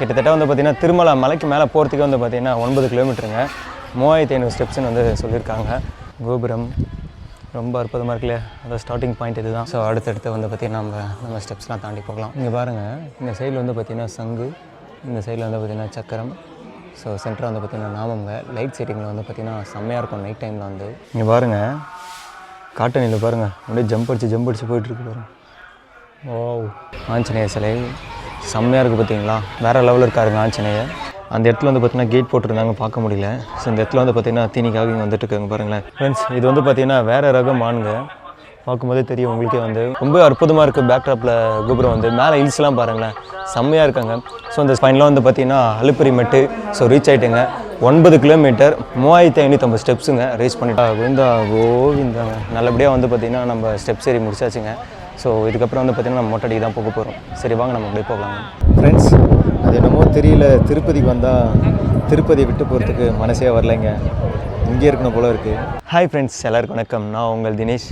கிட்டத்தட்ட வந்து பார்த்திங்கன்னா திருமலை மலைக்கு மேலே போகிறதுக்கு வந்து பார்த்திங்கன்னா ஒன்பது கிலோமீட்டருங்க. மூவாயிரத்தி ஐநூறு ஸ்டெப்ஸ்னு வந்து சொல்லியிருக்காங்க. கோபுரம் ரொம்ப அற்புதமாக இருக்குல்ல. அந்த ஸ்டார்டிங் பாயிண்ட் இதுதான். ஸோ அடுத்தடுத்து வந்து பார்த்திங்கன்னா நம்ம நம்ம ஸ்டெப்ஸ்லாம் தாண்டி போகலாம். இங்கே பாருங்கள் இந்த சைடில் வந்து பார்த்திங்கன்னா சங்கு இந்த சைடில் வந்து பார்த்திங்கன்னா சக்கரம். ஸோ சென்டர் வந்து பார்த்திங்கன்னா நாமங்க. லைட் செட்டிங்கில் வந்து பார்த்திங்கன்னா செம்மையாக இருக்கும் நைட் டைமில் வந்து. இங்கே பாருங்கள் காட்டனியில் பாருங்கள் அப்படியே ஜம்ப் அடிச்சு ஜம்ப் அடிச்சு போயிட்டுருக்கு பாருங்கள் ஓ ஆஞ்சநேயர் சிலை. செம்மையாக இருக்குது பார்த்தீங்களா வேறு லெவலில் இருக்காருங்க ஆஞ்சநேயர். அந்த இடத்துல வந்து பார்த்தீங்கன்னா கேட் போட்டிருந்தாங்க பார்க்க முடியல. ஸோ இந்த இடத்துல வந்து பார்த்தீங்கன்னா தீனிக்காக இங்கே வந்துட்டு இருக்காங்க பாருங்களேன். ஃப்ரெண்ட்ஸ் இது வந்து பார்த்தீங்கன்னா வேறு ரகம் மானுங்க பார்க்கும்போதே தெரியும் உங்களுக்கே வந்து. ரொம்ப அற்புதமாக இருக்குது பேக்ட்ராப்பில் கோபுரம் வந்து. மேலே ஹில்ஸ்லாம் பாருங்களேன். செம்மையாக இருக்காங்க. ஸோ இந்த ஸ்பைன்லாம் வந்து பார்த்தீங்கன்னா அலுப்பரி மெட்டு. ஸோ ரீச் ஆகிட்டுங்க ஒன்பது கிலோமீட்டர் மூவாயிரத்தி ஐநூற்றம்பது ஸ்டெப்ஸுங்க ரீச் பண்ணிட்டா கோவிந்தா கோவிந்தா. நல்லபடியாக வந்து பார்த்தீங்கன்னா நம்ம ஸ்டெப்ஸ் ஏறி முடிச்சாச்சுங்க. ஸோ இதுக்கப்புறம் வந்து பார்த்தீங்கன்னா நம்ம மொட்டடிக்கு தான் போக போகிறோம் சரி வாங்க நம்ம அப்படியே போகலாம் ஃப்ரெண்ட்ஸ் அது என்னமோ தெரியல. திருப்பதிக்கு வந்தால் திருப்பதி விட்டு போகிறதுக்கு மனசே வரலைங்க. இங்கே இருக்கணும் போல இருக்குது ஹாய் ஃப்ரெண்ட்ஸ் எல்லாருக்கும் வணக்கம். நான் உங்கள் தினேஷ்.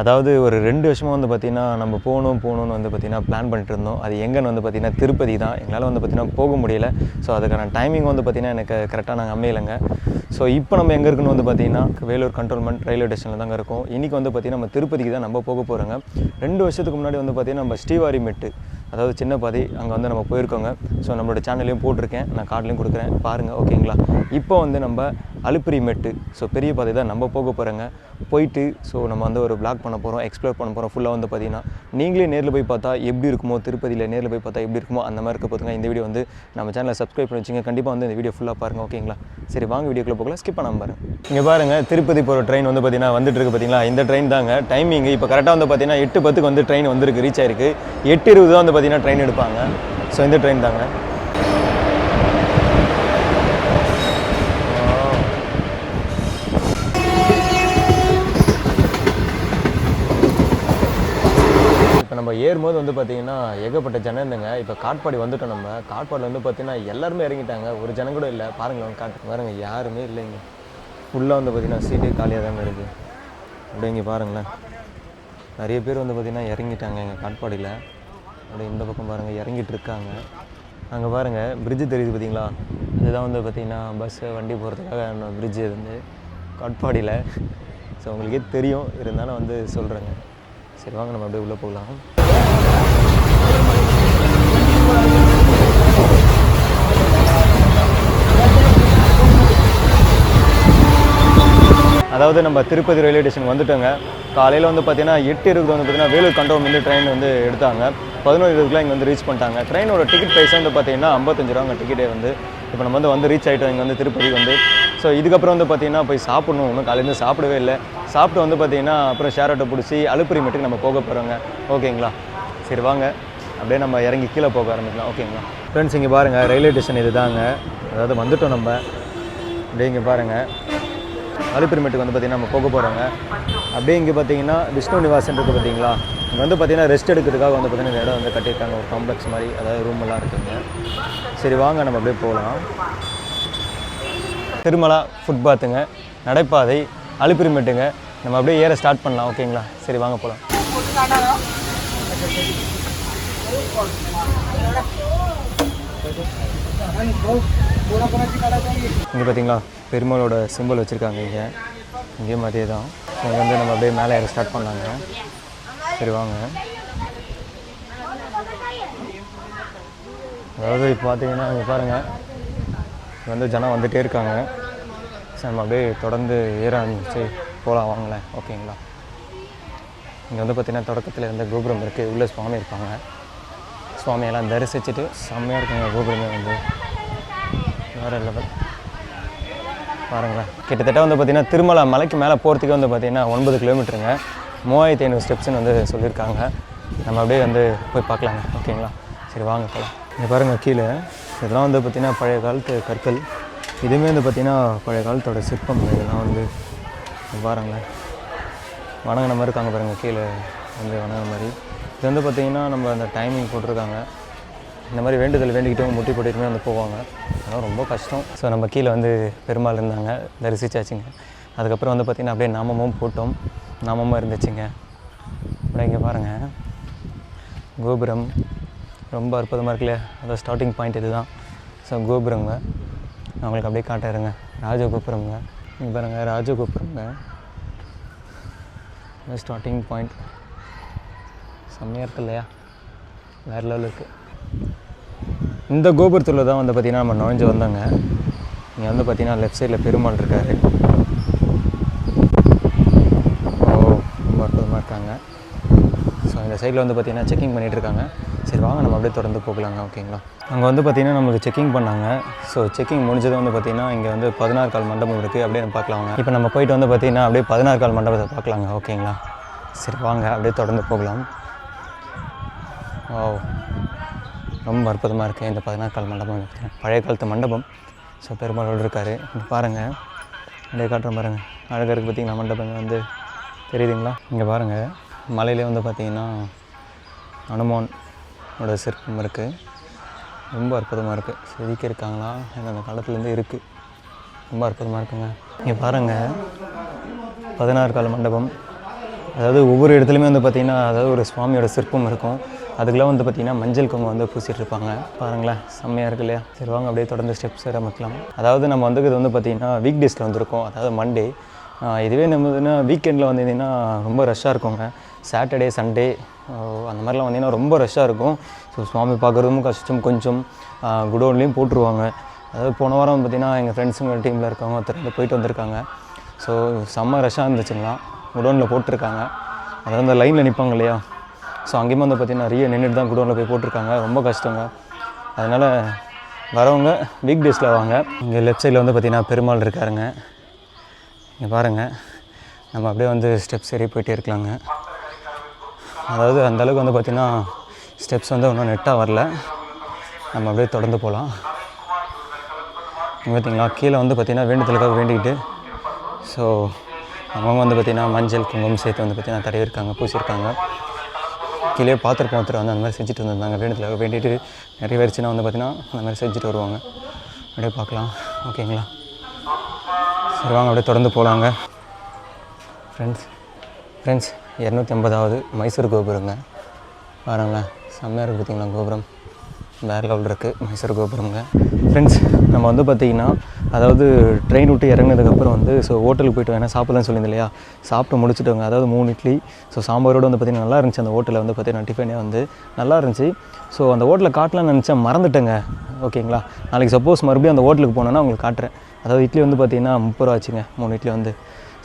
அதாவது ஒரு ரெண்டு வருஷமாக வந்து பார்த்திங்கன்னா நம்ம போகணும் போகணும்னு வந்து பார்த்திங்கன்னா பிளான் பண்ணிட்டு இருந்தோம். அது எங்கன்னு வந்து பார்த்திங்கன்னா திருப்பதி தான். எங்களால் வந்து பார்த்திங்கன்னா போக முடியல. ஸோ அதுக்கான டைமிங் வந்து பார்த்திங்கன்னா எனக்கு கரெக்டாக நாங்கள் அமையலைங்க. ஸோ இப்போ நம்ம எங்கே இருக்குன்னு வந்து பார்த்திங்கன்னா வேலூர் கண்ட்ரோல்மெண்ட் ரயில்வே ஸ்டேஷனில் தாங்க இருக்கும். இன்றைக்கி வந்து பார்த்திங்கன்னா நம்ம திருப்பதிக்கு தான் நம்ம போக போகிறோங்க ரெண்டு வருஷத்துக்கு முன்னாடி வந்து பார்த்திங்கன்னா நம்ம ஸ்ரீவாரி மெட்டு அதாவது சின்ன பாதி அங்கே வந்து நம்ம போயிருக்கோங்க. ஸோ நம்மளோட சேனல்லையும் போட்டிருக்கேன். நான் கார்ட்லேயும் கொடுக்குறேன். பாருங்கள் ஓகேங்களா இப்போ வந்து நம்ம அலுப்பிரி மெட்டு. ஸோ பெரிய பாதை தான். நம்ம போக போகிறோங்க போயிட்டு ஸோ நம்ம வந்து ஒரு பிளாக் பண்ண போகிறோம் எக்ஸ்ப்ளோர் பண்ண போகிறோம் ஃபுல்லாக வந்து பார்த்தீங்கன்னா நீங்களே நேரில் போய் பார்த்தா எப்படி இருக்குமோ திருப்பதியில் நேரில் போய் பார்த்தா எப்படி இருக்குமோ அந்த மாதிரி இருக்க போதுங்க. இந்த வீடியோ வந்து நம்ம சேனலை சப்ஸ்கிரைப் பண்ணி வச்சுங்க. கண்டிப்பாக வந்து இந்த வீடியோ ஃபுல்லாக பாருங்கள் ஓகேங்களா சரி வாங்க வீடியோக்குள்ளே போகலாம். ஸ்கிப் பண்ணாமல் பாருங்கள் இங்கே பாருங்கள் திருப்பதி போகிற ட்ரெயின் வந்து பார்த்தீங்கன்னா வந்துட்டு இருக்கு பார்த்தீங்களா இந்த ட்ரெயின் தாங்க. டைமிங் இப்போ கரெக்டாக வந்து பார்த்தீங்கன்னா எட்டு பத்துக்கு வந்து ட்ரெயின் வந்துருக்கு ரீச் ஆயிருக்கு. எட்டு இருபது தான் வந்து பார்த்தீங்கன்னா ட்ரெயின் எடுப்பாங்க. ஸோ இந்த ட்ரெயின் தாங்க இப்போ நம்ம ஏறும்போது வந்து பார்த்தீங்கன்னா ஏகப்பட்ட ஜனம் இருந்தங்க. இப்போ காட்பாடி வந்துட்டோம் நம்ம. காட்பாடியில் வந்து பார்த்தீங்கன்னா எல்லாருமே இறங்கிட்டாங்க. ஒரு ஜனம் கூட இல்லை. பாருங்களேன் காட்டு பாருங்க யாருமே இல்லைங்க. ஃபுல்லாக வந்து பார்த்தீங்கன்னா சீட்டு காலியாக தாங்க இருக்குது அப்படியே இங்கே பாருங்களேன். நிறைய பேர் வந்து பார்த்திங்கன்னா இறங்கிட்டாங்க எங்கள் காட்பாடியில். அப்படியே இந்த பக்கம் பாருங்கள் இறங்கிட்டு இருக்காங்க. அங்கே பாருங்கள் பிரிட்ஜு தெரியுது பார்த்தீங்களா இதுதான் வந்து பார்த்திங்கன்னா பஸ்ஸு வண்டி போகிறதுக்காக பிரிட்ஜு வந்து காட்பாடியில். ஸோ உங்களுக்கே தெரியும். இருந்தாலும் வந்து சொல்கிறேங்க சரி வாங்க நம்ம அப்படியே உள்ளே போகலாம். அதாவது நம்ம திருப்பதி ரயில்வே ஸ்டேஷன் வந்துட்டோங்க. காலையில் வந்து பார்த்தீங்கன்னா எட்டு இருக்குது வந்து பார்த்தீங்கன்னா வேலூர் கண்ட்ரோல் வந்து ட்ரெயின் வந்து எடுத்தாங்க. பதினோரு இருபதுக்குலாம் இங்கே வந்து ரீச் பண்ணிட்டாங்க. ட்ரெயினோட டிக்கெட் ப்ரைஸ் வந்து பார்த்தீங்கன்னா ஐம்பத்தஞ்சு ரூபாங்க டிக்கெட்டே வந்து. இப்போ நம்ம வந்து வந்து ரீச் ஆகிட்டோம் இங்கே வந்து திருப்பதி வந்து ஸோ இதுக்கப்புறம் வந்து பார்த்திங்கன்னா போய் சாப்பிடணும். ஒன்றும் காலையிலேருந்து சாப்பிடவே இல்லை. சாப்பிட்டு வந்து பார்த்தீங்கன்னா அப்புறம் ஷேர் ஆட்டோ பிடிச்சி அலுப்பிரி மட்டுக்கு நம்ம போக போகிறோங்க ஓகேங்களா? சரி வாங்க. அப்படியே நம்ம இறங்கி கீழே போக ஆரம்பிக்கலாம். ஓகேங்களா? ஃப்ரெண்ட்ஸ் இங்கே பாருங்கள் ரயில்வே ஸ்டேஷன் இது தாங்க அதாவது வந்துட்டோம் நம்ம. அப்படியே இங்கே பாருங்கள் அலிப்பிரிமேட்டுக்கு வந்து பார்த்திங்கன்னா நம்ம போக போகிறோங்க அப்படியே இங்கே பார்த்தீங்கன்னா விஷ்ணு நிவாசன் இருக்குது பார்த்தீங்களா இங்கே வந்து பார்த்தீங்கன்னா ரெஸ்ட் எடுக்கிறதுக்காக வந்து பார்த்தீங்கன்னா இந்த இடம் வந்து கட்டியிருக்காங்க. ஒரு காம்ப்ளெக்ஸ் மாதிரி அதாவது ரூம் எல்லாம் இருக்குங்க. சரி வாங்க. நம்ம அப்படியே போகலாம். திருமலா ஃபுட்பாத்துங்க நடைபாதை அழுப்பிரிமேட்டுங்க நம்ம அப்படியே ஏற ஸ்டார்ட் பண்ணலாம் ஓகேங்களா? சரி வாங்க போகலாம் இங்கே பார்த்தீங்களா பெருமாளோட சிம்பிள் வச்சுருக்காங்க இங்கே. இங்கேயும் அதே தான். இங்கே வந்து நம்ம அப்படியே மேலே ஏற ஸ்டார்ட் பண்ணலாங்க. சரி வாங்க. அதாவது இப்போ பார்த்தீங்கன்னா இங்கே பாருங்கள் வந்து ஜனம் வந்துகிட்டே இருக்காங்க. சரி நம்ம அப்படியே தொடர்ந்து ஏற ஆரம்பிச்சு போகலாம் வாங்களேன். ஓகேங்களா? இங்கே வந்து பார்த்திங்கன்னா தொடக்கத்தில் இருந்த கோபுரம் இருக்குது உள்ளே சுவாமி இருப்பாங்க. சுவாமியெல்லாம் தரிசிச்சுட்டு செம்மையாக இருக்குங்க கோபுரமே வந்து. வேறு லெவல் பாருங்களேன். கிட்டத்தட்ட வந்து பார்த்திங்கன்னா திருமலை மலைக்கு மேலே போகிறதுக்கு வந்து பார்த்திங்கன்னா ஒன்பது கிலோமீட்டருங்க மூவாயிரத்தி ஐநூறு ஸ்டெப்ஸ்னு வந்து சொல்லியிருக்காங்க. நம்ம அப்படியே வந்து போய் பார்க்கலாங்க. ஓகேங்களா? சரி வாங்க போகலாம் இங்கே பாருங்கள் கீழே. இதெல்லாம் வந்து பார்த்திங்கன்னா பழைய காலத்து கற்கள். இதுவுமே வந்து பார்த்திங்கன்னா பழைய காலத்தோட சிற்பம். இதெல்லாம் வந்து இங்க பாருங்களேன். வணங்கின மாதிரி இருக்காங்க பாருங்கள் கீழே வந்து வணங்கின மாதிரி. இது வந்து பார்த்திங்கன்னா நம்ம அந்த டைமிங் போட்டிருக்காங்க. இந்த மாதிரி வேண்டுதல் வேண்டிக்கிட்டவங்க முட்டி போட்டுட்டுமே வந்து போவாங்க. அதெல்லாம் ரொம்ப கஷ்டம். ஸோ நம்ம கீழே வந்து பெருமாள் இருந்தாங்க தரிசிச்சாச்சுங்க. அதுக்கப்புறம் வந்து பார்த்திங்கன்னா அப்படியே நாமமும் போட்டோம். நாமமும் இருந்துச்சுங்க. அப்படியே இங்கே பாருங்கள் கோபுரம். ரொம்ப அற்புதமாக இருக்குல்ல. அதான் ஸ்டார்டிங் பாயிண்ட் இதுதான். ஸோ கோபுரங்க. நான் உங்களுக்கு அப்படியே காட்டுறேங்க ராஜ கோபுரங்க இங்கே பாருங்க ராஜ கோபுரங்க ஸ்டார்டிங் பாயிண்ட் செம்மையாக இருக்கு இல்லையா? வேறு லெவலில் இருக்குது இந்த கோபுரத்தில் தான் வந்து பார்த்திங்கன்னா நம்ம நுழைஞ்சு வந்தோங்க. இங்கே வந்து பார்த்திங்கன்னா லெஃப்ட் சைடில் பெருமாள் இருக்கார் ஓ ரொம்ப அற்புதமாக இருக்காங்க ஸோ இந்த சைடில் வந்து பார்த்திங்கன்னா செக்கிங் பண்ணிகிட்டு இருக்காங்க சரி வாங்க நம்ம அப்படியே தொடர்ந்து போகலாங்க ஓகேங்களா அங்கே வந்து பார்த்திங்கன்னா நம்மளுக்கு செக்கிங் பண்ணாங்க. ஸோ செக்கிங் முடிஞ்சதும் வந்து பார்த்திங்கன்னா இங்கே வந்து பதினாறு கால் மண்டபம் இருக்குது அப்படியே நம்ம பார்க்கலாங்க இப்போ நம்ம போயிட்டு வந்து பார்த்திங்கன்னா அப்படியே பதினாறு கால் மண்டபத்தை பார்க்கலாங்க ஓகேங்களா சரி வாங்க அப்படியே தொடர்ந்து போகலாம். ஓ ரொம்ப அற்புதமாக இருக்குது இந்த பதினாறு கால் மண்டபம் பார்த்தீங்கன்னா பழைய காலத்து மண்டபம். ஸோ பெருமாளோடு இருக்கார். இங்கே பாருங்கள் அப்படியே காட்டுறேன் பாருங்கள் அழகாக இருக்குது மண்டபம் வந்து? தெரியுதுங்களா? இங்கே பாருங்கள் மலையிலே வந்து பார்த்திங்கன்னா அனுமானோட சிற்பம் இருக்குது ரொம்ப அற்புதமாக இருக்குது செதுக்கி இருக்காங்களா எனக்கு அந்த காலத்துலேருந்து இருக்குது ரொம்ப அற்புதமாக இருக்குங்க. இங்கே பாருங்கள் பதினாறு கால மண்டபம். அதாவது ஒவ்வொரு இடத்துலையுமே வந்து பார்த்திங்கன்னா அதாவது ஒரு சுவாமியோட சிற்பம் இருக்கும். அதுக்கெல்லாம் வந்து பார்த்திங்கன்னா மஞ்சள் குங்குமம் வந்து பூசிட்டு இருப்பாங்க. பாருங்களேன். செம்மையாக இருக்கு இல்லையா? சரி வாங்க அப்படியே தொடர்ந்து ஸ்டெப்ஸ் ஆரம்பிக்கலாம் அதாவது நம்ம வந்து இது வந்து பார்த்திங்கன்னா வீக் டேஸில் வந்திருக்கோம். அதாவது மண்டே இதுவே நம்ம வந்து வீக்கெண்டில் வந்தீங்கன்னா ரொம்ப ரஷ்ஷாக இருக்குங்க. சாட்டர்டே சண்டே அந்த மாதிரிலாம் வந்தீங்கன்னா ரொம்ப ரஷ்ஷாக இருக்கும். ஸோ சுவாமி பார்க்குறதும் கஷ்டம் கொஞ்சம். குடோன்லேயும் போட்டுருவாங்க. அதாவது போன வாரம் பார்த்திங்கன்னா எங்கள் ஃப்ரெண்ட்ஸுங்க டீமில் இருக்கவங்க ஒருத்தர் போயிட்டு வந்திருக்காங்க. ஸோ செம்ம ரஷ்ஷாக இருந்துச்சுங்களா குடோனில் போட்டிருக்காங்க. அதாவது அந்த லைனில் நிற்பாங்க இல்லையா? ஸோ அங்கேயுமே வந்து பார்த்திங்கன்னா நிறைய நின்றுட்டு தான் குடோனில் போய் போட்டிருக்காங்க. ரொம்ப கஷ்டங்க. அதனால் வரவங்க வீக் டேஸில் வாங்க. இங்கே லெஃப்ட் சைடில் வந்து பார்த்திங்கன்னா பெருமாள் இருக்காருங்க. இங்கே பாருங்கள் நம்ம அப்படியே வந்து ஸ்டெப்ஸ் ஏறி போயிட்டே இருக்கலாங்க. அதாவது அந்தளவுக்கு வந்து பார்த்திங்கன்னா ஸ்டெப்ஸ் வந்து இன்னும் நெட்டாக வரல. நம்ம அப்படியே தொடர்ந்து போகலாம் பார்த்திங்களா கீழே வந்து பார்த்திங்கன்னா வேண்டுதலுக்காக வேண்டிக்கிட்டு ஸோ அவங்க வந்து பார்த்திங்கன்னா மஞ்சள் குங்குமம் சேர்த்து வந்து பார்த்திங்கன்னா தடவி இருக்காங்க பூசியிருக்காங்க. கீழே பார்த்துருப்போம் ஒருத்தர் வந்து அந்த மாதிரி செஞ்சுட்டு வந்திருந்தாங்க. வேண்டுதலுக்காக வேண்டிட்டு நிறைவேறிச்சுன்னா வந்து பார்த்திங்கன்னா அந்த மாதிரி செஞ்சுட்டு வருவாங்க. அப்படியே பார்க்கலாம். ஓகேங்களா? சரி வாங்க அப்படியே தொடர்ந்து போகலாங்க ஃப்ரெண்ட்ஸ் ஃப்ரெண்ட்ஸ் இரநூத்தி ஐம்பதாவது மைசூர் கோபுரங்க. பாருங்களேன் செம்மையாக இருக்குது பார்த்தீங்களா கோபுரம். வேறு லெவல் இருக்குது மைசூர் கோபுரங்க ஃப்ரெண்ட்ஸ் நம்ம வந்து பார்த்திங்கன்னா அதாவது ட்ரெயின் விட்டு இறங்குனதுக்கப்புறம் வந்து ஸோ ஹோட்டலுக்கு போய்ட்டு வேணால் சாப்பிட்லன்னு சொல்லியிருந்தேன் இல்லையா? சாப்பிட்டு முடிச்சுட்டோங்க. அதாவது மூணு இட்லி. ஸோ சாம்பாரோடு வந்து பார்த்திங்கன்னா நல்லா இருந்துச்சு. அந்த ஹோட்டலில் வந்து பார்த்திங்கன்னா டிஃபனே வந்து நல்லா இருந்துச்சு. ஸோ அந்த ஹோட்டலில் காட்டலாம்னு நினச்சேன் மறந்துட்டேங்க. ஓகேங்களா? நாளைக்கு சப்போஸ் மறுபடியும் அந்த ஹோட்டலுக்கு போனோன்னா உங்களுக்கு காட்டுறேன். அதாவது இட்லி வந்து பார்த்திங்கன்னா முப்பது ரூபா ஆச்சுங்க. மூணு இட்லி வந்து.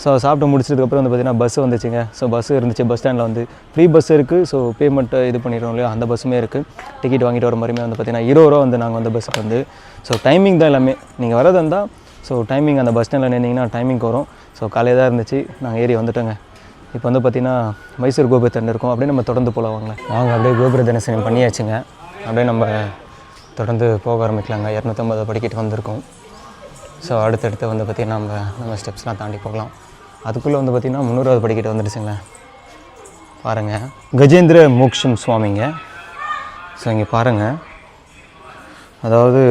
ஸோ சாப்பிட்டு முடிச்சதுக்கப்புறம் வந்து பார்த்திங்கன்னா பஸ் வந்துச்சுங்க. ஸோ பஸ் இருந்துச்சு பஸ் ஸ்டாண்டில் வந்து. ஃப்ரீ பஸ் இருக்குது ஸோ பேமெண்ட்டு இது பண்ணிடுவோம் இல்லையா? அந்த பஸ்ஸுமே இருக்குது டிக்கெட் வாங்கிட்டு வர மாதிரியுமே வந்து பார்த்திங்கன்னா இருபது ரூபா வந்து நாங்கள் வந்து பஸ்ஸுக்கு வந்து. ஸோ டைமிங் தான் எல்லாமே. நீங்கள் வரது இருந்தால் ஸோ டைமிங் அந்த பஸ் ஸ்டாண்டில் நின்றிங்கன்னா டைமிங்க்கு வரும். ஸோ காலையில் தான் இருந்துச்சு. நாங்கள் ஏறி வந்துட்டோங்க. இப்போ வந்து பார்த்திங்கன்னா மைசூர் கோபுரத்தண்டு இருக்கோம். அப்படியே நம்ம தொடர்ந்து போகலாம் வாங்க வாங்க அப்படியே கோபுர தரிசனம் பண்ணியாச்சுங்க. அப்படியே நம்ம தொடர்ந்து போக ஆரம்பிக்கலாங்க. இரநூத்தம்பது படிக்கிட்டு வந்திருக்கோம். ஸோ அடுத்தடுத்து வந்து பார்த்திங்கன்னா நம்ம நம்ம ஸ்டெப்ஸ்லாம் தாண்டி போகலாம். அதுக்குள்ளே வந்து பார்த்திங்கன்னா முந்நூறாவது படிக்கிட்டு வந்துடுச்சுங்களேன் பாருங்கள் கஜேந்திர மோக்ஷம் சுவாமிங்க. ஸோ இங்கே பாருங்கள் அதாவது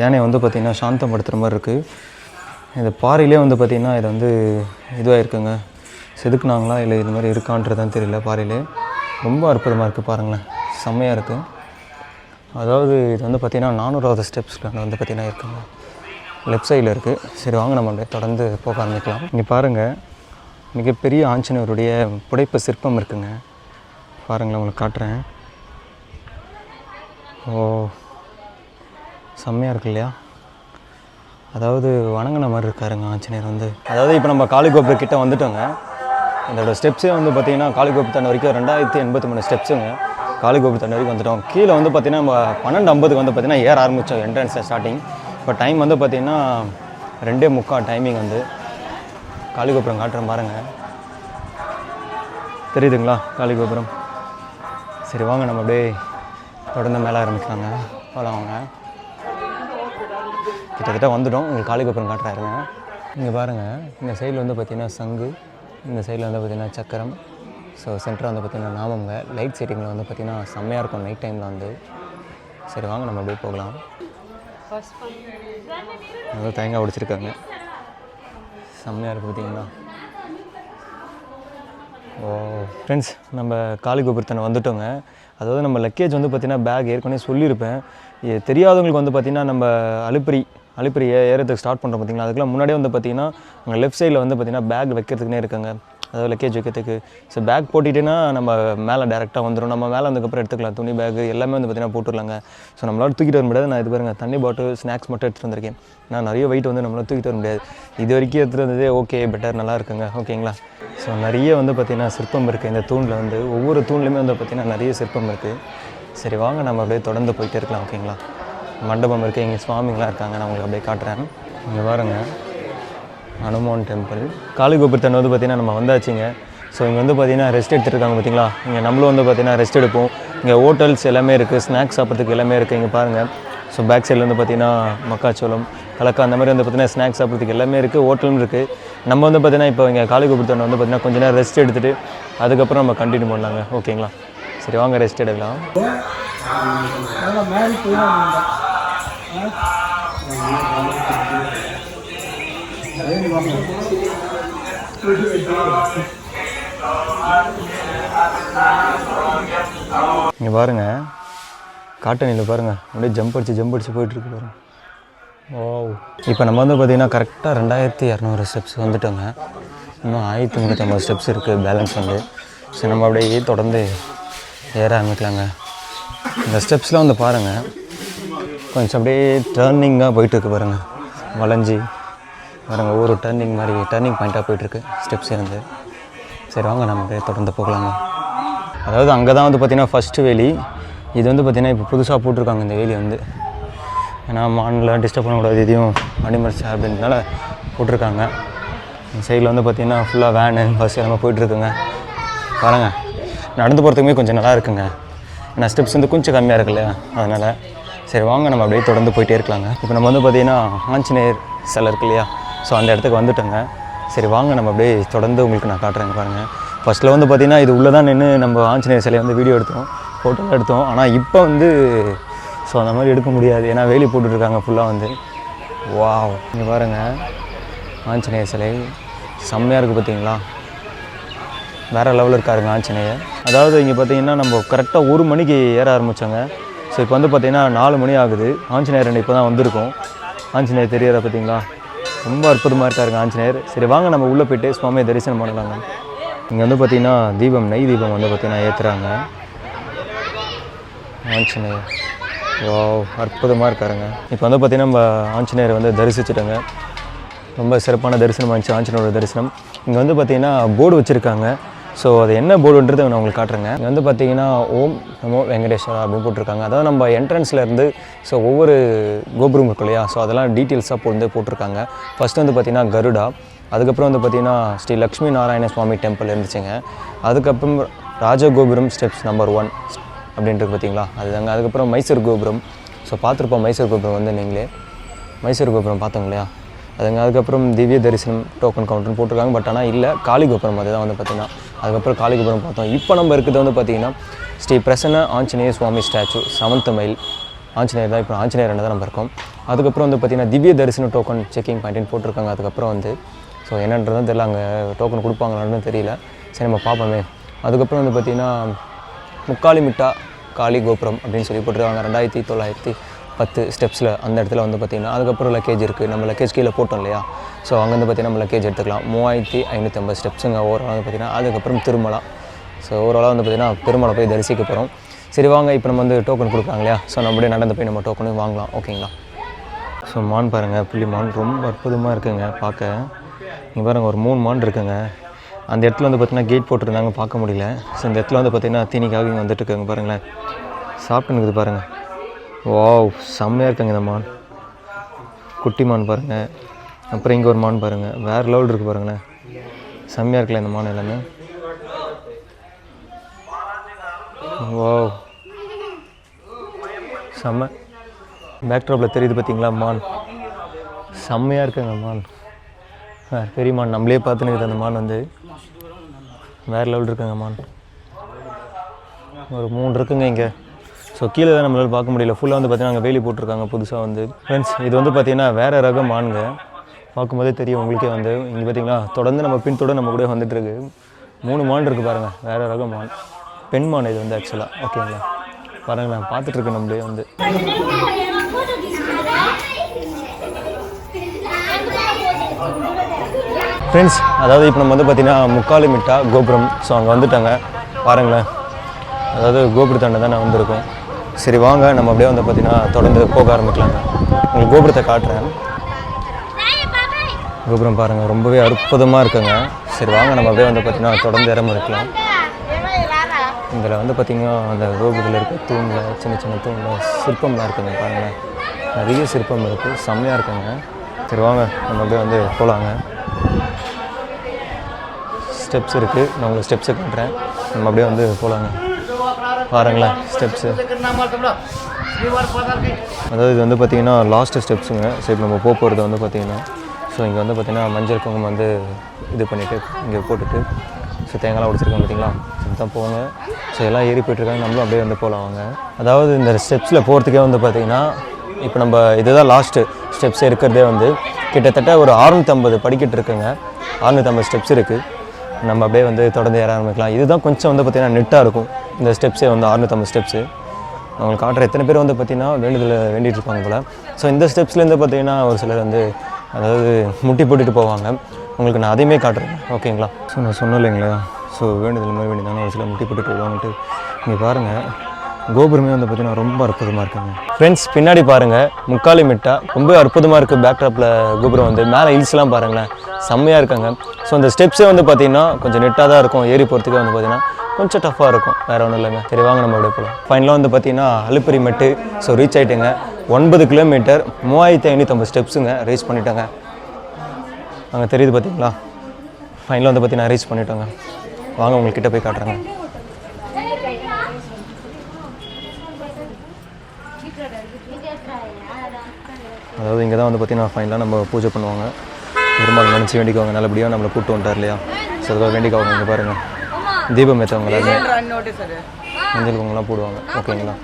யானை வந்து பார்த்திங்கன்னா சாந்தப்படுத்துகிற மாதிரி இருக்குது இந்த பாறையிலே வந்து பார்த்திங்கன்னா இது வந்து இதுவாக இருக்குங்க செதுக்குனாங்களா இல்லை இது மாதிரி இருக்கான்றதான் தெரியல பாறையிலே. ரொம்ப அற்புதமாக இருக்குது பாருங்களேன். செம்மையாக இருக்குது அதாவது இது வந்து பார்த்திங்கன்னா நானூறாவது ஸ்டெப்ஸில் வந்து பார்த்திங்கன்னா இருக்குங்க. லெஃப்ட் சைடில் இருக்குது சரி வாங்க நம்ம அப்படியே தொடர்ந்து போக ஆரம்பிக்கலாம். இங்கே பாருங்கள் மிகப்பெரிய ஆஞ்சநேயருடைய புடைப்பு சிற்பம் இருக்குங்க. பாருங்களேன் உங்களுக்கு காட்டுறேன். ஓ செம்மையாக இருக்கு இல்லையா? அதாவது வணங்கின மாதிரி இருக்காருங்க ஆஞ்சநேயர் வந்து. அதாவது இப்போ நம்ம காளிகோபுர கிட்டே வந்துட்டோங்க. இதோட ஸ்டெப்ஸே வந்து பார்த்திங்கன்னா காளிகோபுர தண்ணி வரைக்கும் ரெண்டாயிரத்தி எண்பத்தி மூணு ஸ்டெப்ஸுங்க காளிகோபுர தண்ணி வரைக்கும் வந்துட்டோம். கீழே வந்து பார்த்தீங்கன்னா நம்ம பன்னெண்டு ஐம்பதுக்கு வந்து பார்த்திங்கன்னா ஏற ஆரம்பித்தோம் என்ட்ரன்ஸில் ஸ்டார்டிங் இப்போ டைம் வந்து பார்த்திங்கன்னா ரெண்டே முக்கால் டைமிங் வந்து. காளிகோபுரம் காட்டுறேன் பாருங்கள் தெரியுதுங்களா? காளிகோபுரம். சரி வாங்க நம்ம அப்படியே தொடர்ந்து மேலே ஆரம்பிக்கலாங்க. போகலாம் வாங்க. கிட்டத்தட்ட வந்துட்டோம். உங்களுக்கு காளிகோபுரம் காட்டுறாருங்க இங்கே பாருங்கள் இந்த சைடில் வந்து பார்த்திங்கன்னா சங்கு. இந்த சைடில் வந்து பார்த்திங்கன்னா சக்கரம். ஸோ சென்டரில் வந்து பார்த்திங்கன்னா நாமங்க. லைட் செட்டிங்கில் வந்து பார்த்திங்கன்னா செம்மையாக இருக்கும் நைட் டைமில் வந்து. சரி வாங்க நம்ம அப்படியே போகலாம். நல்லா தேங்காய் உடைச்சிருக்காங்க. செம்மையாக இருக்குது பார்த்தீங்களா? ஓ ஃப்ரெண்ட்ஸ் நம்ம காளிகோபுரத்தனை வந்துட்டோங்க. அதாவது நம்ம லக்கேஜ் வந்து பார்த்திங்கன்னா பேக் ஏற்கனவே சொல்லியிருப்பேன். இது தெரியாதவங்களுக்கு வந்து பார்த்திங்கன்னா நம்ம அலுப்பிரி அலுப்பிரி ஏறத்துக்கு ஏறதுக்கு ஸ்டார்ட் பண்ணுறோம் பார்த்திங்களா? அதுக்கெல்லாம் முன்னாடியே வந்து பார்த்திங்கன்னா அங்கே லெஃப்ட் சைடில் வந்து பார்த்திங்கன்னா பேக் வைக்கிறதுக்குனே இருக்காங்க. அதாவது லக்கேஜ் வைக்கிறதுக்கு. ஸோ பேக் போட்டுட்டேன்னா நம்ம மேலே டேரெக்டாக வந்துடும் நம்ம மேலே வந்ததுக்கப்புறம் எடுத்துக்கலாம். துணி பேக் எல்லாமே வந்து பார்த்திங்கன்னா போட்டுடலாங்க. ஸோ நம்மளால் தூக்கிட்டு வர முடியாது. நான் இது பாருங்கள் தண்ணி பாட்டில் ஸ்நாக்ஸ் மட்டும் எடுத்துகிட்டு வந்திருக்கேன். நான் நிறைய வெயிட் வந்து நம்மளால் தூக்கிட்டு வர முடியாது. இது வரைக்கும் எடுத்துகிட்டு வந்ததே ஓகே பெட்டர் நல்லா இருக்குங்க. ஓகேங்களா ஸோ நிறைய வந்து பார்த்திங்கன்னா சிற்பம் இருக்குது இந்த தூணில் வந்து ஒவ்வொரு தூண்லையுமே வந்து பார்த்திங்கன்னா நிறைய சிற்பம் இருக்குது சரி வாங்க. நம்ம அப்படியே தொடர்ந்து போயிட்டே இருக்கலாம். ஓகேங்களா மண்டபம் இருக்குது இங்கே சுவாமிங்களாம் இருக்காங்க. நான் உங்களுக்கு அப்படியே காட்டுறேன். இங்கே பாருங்கள் ஹனுமான் டெம்பிள். காளிகோபுரத்தை வந்து பார்த்திங்கன்னா நம்ம வந்தாச்சுங்க. ஸோ இங்கே வந்து பார்த்திங்கன்னா ரெஸ்ட் எடுத்துருக்காங்க பார்த்தீங்களா இங்கே நம்மளும் வந்து பார்த்திங்கன்னா ரெஸ்ட் எடுப்போம். இங்கே ஹோட்டல்ஸ் எல்லாமே இருக்குது ஸ்நாக்ஸ் சாப்பிட்றதுக்கு எல்லாமே இருக்குது இங்கே பாருங்கள் ஸோ பேக் சைடில் வந்து பார்த்திங்கன்னா மக்காச்சோளம் கலக்கா அந்த மாதிரி வந்து பார்த்திங்கன்னா ஸ்நாக்ஸ் சாப்பிட்றதுக்கு எல்லாமே இருக்குது ஹோட்டலும் இருக்குது நம்ம வந்து பார்த்திங்கன்னா இப்போ இங்கே காளிகோபுரத்தன் வந்து பார்த்திங்கன்னா கொஞ்ச நேரம் ரெஸ்ட் எடுத்துகிட்டு அதுக்கப்புறம் நம்ம கண்டினியூ பண்ணலாங்க. ஓகேங்களா சரி வாங்க ரெஸ்ட் எடுக்கலாம். இங்கே பாருங்க. காட்டணியில் பாருங்க. அப்படியே ஜம்ப் அடிச்சு ஜம்ப் அடிச்சு போயிட்டு இருக்கு பாருங்க. ஓ இப்போ நம்ம வந்து பார்த்திங்கன்னா கரெக்டாக ரெண்டாயிரத்தி இரநூறு ஸ்டெப்ஸ் வந்துட்டோங்க. இன்னும் ஆயிரத்தி முந்நூற்றம்பது ஸ்டெப்ஸ் இருக்குது பேலன்ஸ் வந்து. சரி நம்ம அப்படியே தொடர்ந்து ஏற ஆரம்பிக்கலாங்க. இந்த ஸ்டெப்ஸ்லாம் வந்து பாருங்கள் கொஞ்சம் அப்படியே டேர்னிங்காக போயிட்டுருக்கு பாருங்கள் வளைஞ்சி. பாருங்க ஒவ்வொரு டர்னிங் மாதிரி டர்னிங் பாயிண்ட்டாக போயிட்டுருக்கு. ஸ்டெப்ஸ் இருந்து. சரி வாங்க நம்ம அப்படியே தொடர்ந்து போகலாங்க. அதாவது அங்கே தான் வந்து பார்த்திங்கன்னா ஃபஸ்ட்டு வேலி. இது வந்து பார்த்திங்கன்னா இப்போ புதுசாக போட்டிருக்காங்க இந்த வேலி வந்து. ஏன்னா மானில் டிஸ்டர்ப் பண்ணக்கூடாது இதையும் அனிமல்ஸ் அப்படின்றனால போட்டிருக்காங்க. இந்த சைடில் வந்து பார்த்திங்கன்னா ஃபுல்லாக வேனு பஸ் எல்லாமே போயிட்டுருக்குங்க. பாருங்கள் நடந்து போகிறதுக்குமே கொஞ்சம் நல்லா இருக்குங்க. ஏன்னா ஸ்டெப்ஸ் வந்து கொஞ்சம் கம்மியாக இருக்குல்ல அதனால். சரி வாங்க நம்ம அப்படியே தொடர்ந்து போயிட்டே இருக்கலாங்க. இப்போ நம்ம வந்து பார்த்திங்கன்னா ஆஞ்சநேயர் சிலை இருக்கு இல்லையா? ஸோ அந்த இடத்துக்கு வந்துட்டோங்க. சரி வாங்க நம்ம அப்படியே தொடர்ந்து உங்களுக்கு நான் காட்டுறேங்க பாருங்கள் ஃபஸ்ட்டில் வந்து பார்த்திங்கன்னா இது உள்ளே தான் நின்று நம்ம ஆஞ்சநேயர் சிலையை வந்து வீடியோ எடுத்தோம் ஃபோட்டோ எடுத்தோம். ஆனால் இப்போ வந்து ஸோ அந்த மாதிரி எடுக்க முடியாது. ஏன்னா வேலி போட்டுட்ருக்காங்க ஃபுல்லாக வந்து. வா இங்கே பாருங்கள் ஆஞ்சநேயர் சிலை. செம்மையாக இருக்குது பார்த்தீங்களா? வேறு லெவலில் இருக்காருங்க ஆஞ்சநேயர். அதாவது இங்கே பார்த்தீங்கன்னா நம்ம கரெக்டாக ஒரு மணிக்கு ஏற ஆரம்பித்தோங்க ஸோ இப்போ வந்து பார்த்திங்கன்னா நாலு மணி ஆகுது. ஆஞ்சநேயர் இப்போ தான் வந்திருக்கோம். ஆஞ்சநேயர் தெரியாத பார்த்தீங்களா? ரொம்ப அற்புதமாக இருக்காருங்க ஆஞ்சநேயர். சரி வாங்க நம்ம உள்ளே போயிட்டு சுவாமியை தரிசனம் பண்ணலாங்க இங்கே வந்து பார்த்தீங்கன்னா தீபம் நெய் தீபம் வந்து பார்த்தீங்கன்னா ஏற்றுறாங்க ஆஞ்சநேயர். வா அற்புதமாக இருக்காருங்க. இப்போ வந்து பார்த்தீங்கன்னா நம்ம ஆஞ்சநேயர் வந்து தரிசிச்சிட்டோங்க. ரொம்ப சிறப்பான தரிசனம் ஆச்சு ஆஞ்சநேயரோட தரிசனம். இங்கே வந்து பார்த்தீங்கன்னா போர்டு வச்சுருக்காங்க. ஸோ அது என்ன போர்டுன்றது நான் உங்களுக்கு காட்டுறேங்க. இங்கே வந்து பார்த்தீங்கன்னா ஓம் நமோ வெங்கடேஸ்வரா அப்படின்னு போட்டிருக்காங்க. அதாவது நம்ம என்ட்ரன்ஸ்லேருந்து ஸோ ஒவ்வொரு கோபுரம் இருக்கும் இல்லையா? ஸோ அதெல்லாம் டீட்டெயில்ஸாக போட்டு போட்டிருக்காங்க. ஃபஸ்ட்டு வந்து பார்த்திங்கன்னா கருடா. அதுக்கப்புறம் வந்து பார்த்தீங்கன்னா ஸ்ரீ லக்ஷ்மி நாராயண சுவாமி டெம்பிள் இருந்துச்சுங்க. அதுக்கப்புறம் ராஜகோபுரம் ஸ்டெப்ஸ் நம்பர் ஒன் அப்படின்ட்டு பார்த்தீங்களா அதுதாங்க. அதுக்கப்புறம் மைசூர் கோபுரம். ஸோ பார்த்துருப்போம் மைசூர் கோபுரம் வந்து நீங்களே. மைசூர் கோபுரம் பார்த்தோங்க இல்லையா? அதுங்க. அதுக்கப்புறம் திவ்ய தரிசனம் டோக்கன் கவுண்டர்னு போட்டிருக்காங்க. பட் ஆனால் இல்லை. காளி கோபுரம் அதுதான் வந்து பார்த்தீங்கன்னா அதுக்கப்புறம் காளி கோபுரம் பார்த்தோம். இப்போ நம்ம இருக்கிறது வந்து பார்த்தீங்கன்னா Sri Prasanna Anjaneya Swamy statue seventh mile. Anjaneyar தான் இப்போ ஆஞ்சநேயர் தான் நம்ம இருக்கோம். அதுக்கப்புறம் வந்து பார்த்தீங்கன்னா திவ்ய தரிசன டோக்கன் செக்கிங் பாயிண்ட்னு போட்டிருக்காங்க. அதுக்கப்புறம் வந்து ஸோ என்னன்றதும் தெரியல அங்கே டோக்கன் கொடுப்பாங்களான்னு தெரியல. சரி நம்ம பார்ப்போமே. அதுக்கப்புறம் வந்து பார்த்திங்கன்னா முக்காலி மிட்டா காளி கோபுரம் அப்படின்னு சொல்லி போட்டிருக்காங்க. ரெண்டாயிரத்தி தொள்ளாயிரத்தி பத்து ஸ்டெப்ஸில் அந்த இடத்துல வந்து பார்த்திங்கன்னா அதுக்கப்புறம் லக்கேஜ் இருக்குது நம்ம லக்கேஜ் கீழே போட்டோம் இல்லையா? ஸோ அங்கேருந்து பார்த்திங்கன்னா நம்ம லக்கேஜ் எடுத்துக்கலாம். மூவாயிரத்தி ஐநூற்றம்பது ஸ்டெப்ஸுங்க ஓவரால் வந்து பார்த்திங்கன்னா அதுக்கப்புறம் திருமலா. ஸோ ஓவராலாக வந்து பார்த்திங்கன்னா திருமலை போய் தரிசிக்க போகிறோம் சரி வாங்க. இப்போ நம்ம வந்து டோக்கன் கொடுக்குறாங்க இல்லையா? ஸோ நம்ம அப்படியே நடந்து போய் நம்ம டோக்கனும் வாங்கலாம். ஓகேங்களா ஸோ மான் பாருங்கள் புள்ளி மான் ரொம்ப அற்புதமாக இருக்குங்க. பார்க்க. இங்கே பாருங்கள் ஒரு மூணு மான் இருக்குங்க. அந்த இடத்துல வந்து பார்த்திங்கன்னா கேட் போட்டிருந்தாங்க. பார்க்க முடியல. ஸோ இந்த இடத்துல வந்து பார்த்திங்கன்னா தீனிக்காக இங்கே வந்துட்டு இருக்காங்க பாருங்களேன். சாப்பிட்டுனுக்குது பாருங்கள் வாவ் செம்மையாக இருக்குங்க இந்த மான். குட்டி மான் பாருங்கள் அப்புறம் இங்கே ஒரு மான் பாருங்கள் வேறு லெவல் இருக்குது பாருங்களேன் செம்மையாக இருக்குல்ல இந்த மான் எல்லாமே? வாவ் செம்ம. பேக்ட்ராப்பில் தெரியுது பார்த்தீங்களா மான்? செம்மையாக இருக்குங்க மான். ஆ, பெரிய மான் நம்மளே பார்த்துன்னு அந்த மான் வந்து. வேறு லெவல் இருக்குங்க மான். ஒரு மூணு இருக்குங்க இங்கே. ஸோ கீழே தான் நம்மளால் பார்க்க முடியல. ஃபுல்லாக வந்து பார்த்தீங்கன்னா அங்கே வேலி போட்டிருக்காங்க புதுசாக வந்து. ஃப்ரெண்ட்ஸ் இது வந்து பார்த்தீங்கன்னா வேறு ரக மானுங்க பார்க்கும்போதே தெரியும் உங்களுக்கே வந்து. இங்கே பார்த்தீங்களா தொடர்ந்து நம்ம பின்தொடர் நம்ம கூட வந்துட்டுருக்கு. மூணு மான் இருக்குது பாருங்கள் வேறு ரக மான். பெண் மான் இது வந்து ஆக்சுவலாக ஓகேங்களா பாருங்களேன் பார்த்துட்ருக்கு நம்மளே வந்து. ஃப்ரெண்ட்ஸ் அதாவது இப்போ நம்ம வந்து பார்த்தீங்கன்னா முக்காலு மிட்டா கோபுரம். ஸோ அங்கே வந்துட்டாங்க. பாருங்களேன். அதாவது கோபுரத்தாண்டை தான் நான் வந்திருக்கோம். சரி வாங்க. நம்ம அப்படியே வந்து பார்த்தீங்கன்னா தொடர்ந்து போக ஆரம்பிக்கலாங்க உங்களுக்கு கோபுரத்தை காட்டுறேன். கோபுரம் பாருங்கள் ரொம்பவே அற்புதமாக இருக்குங்க. சரி வாங்க. நம்ம அப்படியே வந்து பார்த்தீங்கன்னா தொடர்ந்து இறம இருக்கலாம். இதில் வந்து பார்த்திங்கன்னா அந்த கோபுரத்தில் இருக்க தூணில் சின்ன சின்ன தூணில் சிற்பம்லாம் இருக்குங்க பாருங்களேன் நிறைய சிற்பம் இருக்குது செம்மையாக இருக்குங்க. சரி வாங்க. நம்ம அப்படியே வந்து போகலாங்க ஸ்டெப்ஸ் இருக்குது நான் உங்களுக்கு ஸ்டெப்ஸை காட்டுறேன். நம்ம அப்படியே வந்து போகலாங்க பாருங்களேன் ஸ்டெப்ஸு அதாவது இது வந்து பார்த்தீங்கன்னா லாஸ்ட்டு ஸ்டெப்ஸுங்க சரி நம்ம போக போகிறது வந்து பார்த்தீங்கன்னா ஸோ இங்கே வந்து பார்த்தீங்கன்னா மஞ்சள் குங்குமம் வந்து இது பண்ணிவிட்டு இங்கே போட்டுட்டு ஸோ தேங்காய்லாம் உடைச்சிருக்கோம் பார்த்தீங்களா? தான் போங்க ஸோ எல்லாம் ஏறி போயிட்டுருக்காங்க நம்மளும் அப்படியே வந்து போகலாம் வாங்க. அதாவது இந்த ஸ்டெப்ஸில் போகிறதுக்கே வந்து பார்த்தீங்கன்னா இப்போ நம்ம இதுதான் லாஸ்ட்டு ஸ்டெப்ஸ் இருக்கிறதே வந்து கிட்டத்தட்ட ஒரு அறுநூற்றம்பது படிக்கட்டு இருக்குங்க. அறுநூற்றம்பது ஸ்டெப்ஸ் இருக்குது நம்ம அப்படியே வந்து தொடர்ந்து ஏற ஆரம்பிக்கலாம். இதுதான் கொஞ்சம் வந்து பார்த்திங்கன்னா நெட்டாக இருக்கும். இந்த ஸ்டெப்ஸே வந்து அறுநூற்றம்பது ஸ்டெப்ஸு அவங்களுக்கு காட்டுற எத்தனை பேர் வந்து பார்த்திங்கன்னா வேண்டுதலை வேண்டிகிட்டு இருப்பாங்க போல். ஸோ இந்த ஸ்டெப்ஸ்லேருந்து பார்த்தீங்கன்னா ஒரு சிலர் வந்து அதாவது முட்டி போட்டுட்டு போவாங்க. உங்களுக்கு நான் அதையுமே காட்டுறேன். ஓகேங்களா ஸோ நான் சொன்னேன் இல்லைங்களா? ஸோ வேண்டுதல் மாதிரி வேண்டியதாங்க ஒரு சில முட்டி போட்டுட்டு போவாங்கன்ட்டு. இங்கே பாருங்கள் கோபுரமே வந்து பார்த்திங்கன்னா ரொம்ப அற்புதமாக இருக்குங்க. ஃப்ரெண்ட்ஸ் பின்னாடி பாருங்கள் முக்காலி மிட்டா. ரொம்ப அற்புதமாக இருக்குது பேக்ட்ராப்பில் கோபுரம் வந்து. மேலே ஹில்ஸ்லாம் பாருங்களேன். செம்மையாக இருக்காங்க. ஸோ அந்த ஸ்டெப்ஸே வந்து பார்த்தீங்கன்னா கொஞ்சம் நெட்டாக தான் இருக்கும். ஏறி போகிறதுக்கே வந்து பார்த்தீங்கன்னா கொஞ்சம் டஃப்பாக இருக்கும். வேறு ஒன்றும் இல்லைங்க. சரி வாங்க நம்ம அப்படியே போகலாம் ஃபைனலாக வந்து பார்த்தீங்கன்னா அலுப்பரி மெட்டு. ஸோ ரீச் ஆகிட்டுங்க ஒன்பது கிலோமீட்டர் மூவாயிரத்தி ஐநூற்றம்பது ஸ்டெப்ஸுங்க ரீச் பண்ணிட்டேங்க. அங்கே தெரியுது பார்த்தீங்களா? ஃபைனலாக வந்து பார்த்தீங்கன்னா ரீச் பண்ணிட்டோங்க. வாங்க உங்கள்கிட்ட போய் காட்டுறேங்க. அதாவது இங்கே தான் வந்து பார்த்தீங்கன்னா ஃபைனலாக நம்ம பூஜை பண்ணுவாங்க. பெருமாள் நினச்சி வேண்டிக்குவாங்க நல்லபடியாக நம்மளை கூப்பிட்டு வந்துட்டார் இல்லையா? ஸோ அதுக்காக வேண்டிக்குவாங்க இங்கே பாருங்கள் தீபம் ஏற்றவங்க எல்லாருமே மஞ்சள் குங்குமம்லாம் போடுவாங்க. ஓகேங்களா?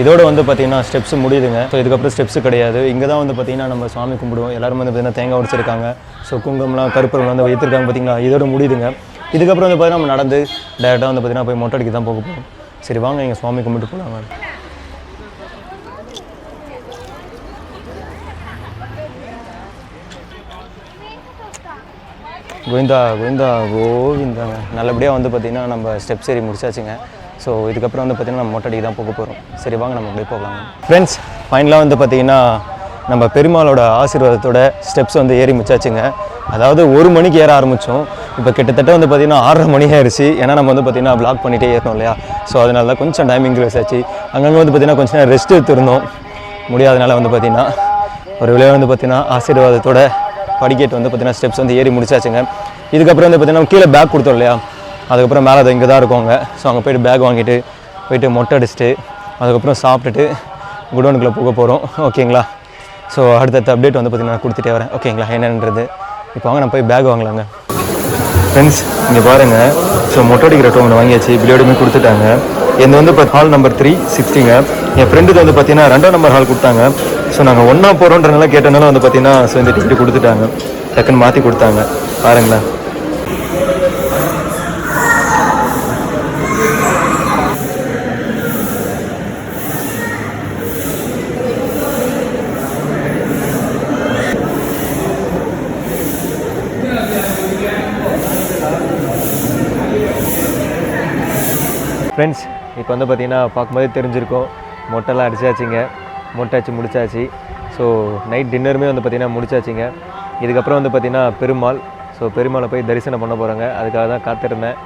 இதோட வந்து பார்த்தீங்கன்னா ஸ்டெப்ஸ் முடியுதுங்க. ஸோ இதுக்கப்புறம் ஸ்டெப்ஸ் கிடையாது. இங்கே தான் வந்து பார்த்தீங்கன்னா நம்ம சாமி கும்பிடுவோம். எல்லாரும் வந்து பார்த்தீங்கன்னா தேங்காய் உடைச்சிருக்காங்க. ஸோ குங்குமம்லாம் கருப்பரம் வந்து வைத்திருக்காங்க பார்த்தீங்களா இதோட முடியுதுங்க. இதுக்கப்புறம் வந்து பார்த்தீங்கன்னா நம்ம நடந்து டேரெக்டாக வந்து பார்த்தீங்கன்னா போய் மொட்டை அடிக்க தான் போக போகிறோம் சரி வாங்க எங்கள் சுவாமி கும்பிட்டு போகலாங்க கோவிந்தா கோவிந்தா கோவிந்தா. நல்லபடியாக வந்து பார்த்திங்கன்னா நம்ம ஸ்டெப்ஸ் ஏறி முடிச்சாச்சுங்க. ஸோ இதுக்கப்புறம் வந்து பார்த்திங்கன்னா நம்ம மொட்டடிக்கு தான் போக போகிறோம் சரி வாங்க நம்ம அப்படியே போகலாம். ஃப்ரெண்ட்ஸ் ஃபைனலாக வந்து பார்த்திங்கன்னா நம்ம பெருமாளோட ஆசீர்வாதத்தோட ஸ்டெப்ஸ் வந்து ஏறி முடிச்சாச்சுங்க அதாவது ஒரு மணிக்கு ஏற ஆரம்பித்தோம் இப்போ கிட்டத்தட்ட வந்து பார்த்திங்கன்னா ஆறரை மணி ஆயிடுச்சு ஏன்னா நம்ம வந்து பார்த்திங்கன்னா பிளாக் பண்ணிகிட்டே ஏறணும் இல்லையா? ஸோ அதனால தான் கொஞ்சம் டைமிங் ரிலீஸ் ஆச்சு. அங்கங்கே வந்து பார்த்திங்கன்னா கொஞ்சம் நேரம் ரெஸ்ட் எடுத்துருந்தோம். முடியாதனால வந்து பார்த்திங்கன்னா ஒரு விளையாட்டு வந்து பார்த்திங்கன்னா ஆசீர்வாதத்தோட படிக்கட்டு வந்து பார்த்தீங்கன்னா ஸ்டெப்ஸ் வந்து ஏறி முடிச்சாச்சுங்க. இதுக்கப்புறம் வந்து பார்த்தீங்கன்னா கீழே பேக் கொடுத்தோம் இல்லையா? அதுக்கப்புறம் மேலே அது இங்கே தான் இருக்கோங்க. ஸோ அங்கே போயிட்டு பேக் வாங்கிட்டு போயிட்டு மொட்டை அடிச்சுட்டு அதுக்கப்புறம் சாப்பிட்டுட்டு குடோனுக்குள்ளே போக போகிறோம் ஓகேங்களா? ஸோ அடுத்தடுத்த அப்டேட் வந்து பார்த்தீங்கன்னா கொடுத்துட்டே வரேன். ஓகேங்களா? என்னன்றது? இப்போ வாங்க நான் போய் பேக் வாங்கலாங்க. ஃப்ரெண்ட்ஸ் இங்கே பாருங்கள் ஸோ மொட்டை அடிக்கிற டோன் வாங்கியாச்சு. பிள்ளையோடுமே கொடுத்துட்டாங்க. இது வந்து இப்போ ஹால் நம்பர் த்ரீ சிக்ஸ்டிங்க என் ஃப்ரெண்டுக்கு வந்து பார்த்தீங்கன்னா ரெண்டாம் நம்பர் ஹால் கொடுத்தாங்க. ஸோ நாங்கள் ஒன்றா போகிறோன்றனால கேட்டனால வந்து பார்த்தீங்கன்னா ஸோ இந்த டிக்கெட் கொடுத்துட்டாங்க. டக்குன்னு மாற்றி கொடுத்தாங்க. பாருங்களேன் ஃப்ரெண்ட்ஸ் இப்போ வந்து பார்த்தீங்கன்னா பார்க்கும்போதே தெரிஞ்சிருக்கும். மொட்டைலாம் அடிச்சாச்சுங்க. மொட்டாச்சு முடிச்சாச்சு. ஸோ நைட் டின்னருமே வந்து பார்த்திங்கன்னா முடிச்சாச்சுங்க. இதுக்கப்புறம் வந்து பார்த்தீங்கன்னா பெருமாள். ஸோ பெருமாளை போய் தரிசனம் பண்ண போகிறாங்க அதுக்காக தான் காத்திருந்தேன்.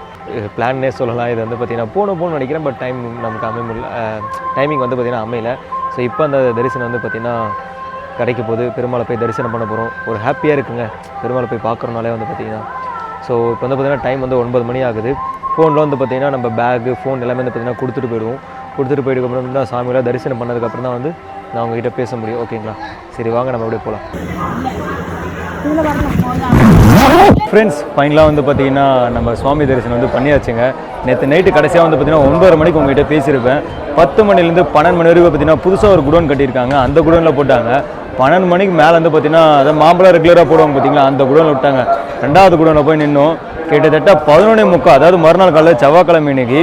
பிளான்னே சொல்லலாம். இது வந்து பார்த்தீங்கன்னா போகணும் போகணும்னு நினைக்கிறேன். பட் டைம் நமக்கு அமைய முடியல டைமிங் வந்து பார்த்தீங்கன்னா அமையல. ஸோ இப்போ அந்த தரிசனம் வந்து பார்த்திங்கன்னா கிடைக்க போது பெருமாளை போய் தரிசனம் பண்ண போகிறோம் ஒரு ஹாப்பியாக இருக்குங்க. பெருமாளை போய் பார்க்குறனாலே வந்து பார்த்திங்கன்னா ஸோ இப்போ வந்து பார்த்திங்கன்னா டைம் வந்து ஒன்பது மணி ஆகுது. ஃபோனில் வந்து பார்த்தீங்கன்னா நம்ம பேகு ஃபோன் எல்லாமே வந்து பார்த்தீங்கன்னா கொடுத்துட்டு போயிடுவோம். கொடுத்துட்டு போயிட்டுக்கப்புறம் தான் சாமியெல்லாம் தரிசனம் பண்ணதுக்கப்புறம் தான் வந்து நான் உங்ககிட்ட பேச முடியும். ஓகேங்களா? சரி வாங்க நம்ம அப்படியே போகலாம் ஃப்ரெண்ட்ஸ் ஃபைனலாக வந்து பார்த்தீங்கன்னா நம்ம சுவாமி தரிசனம் வந்து பண்ணியாச்சுங்க. நேற்று நைட்டு கடைசியாக வந்து பார்த்தீங்கன்னா ஒன்பது மணிக்கு உங்ககிட்ட பேசியிருப்பேன். பத்து மணிலேருந்து பன்னெண்டு மணி வரைக்கும் பார்த்தீங்கன்னா புதுசாக ஒரு குடோன் கட்டியிருக்காங்க. அந்த குடோனில் போட்டாங்க. பன்னெண்டு மணிக்கு மேலே வந்து பார்த்தீங்கன்னா அதை மாம்பழம் ரெகுலராக போடுவாங்க பார்த்தீங்களா அந்த குடோனில் விட்டாங்க. ரெண்டாவது குடோனில் போய் நின்னோம். கிட்டத்தட்ட பதினொன்னே முக்கால் அதாவது மறுநாள் காலையில் செவ்வாய்க்கிழமை இன்னைக்கு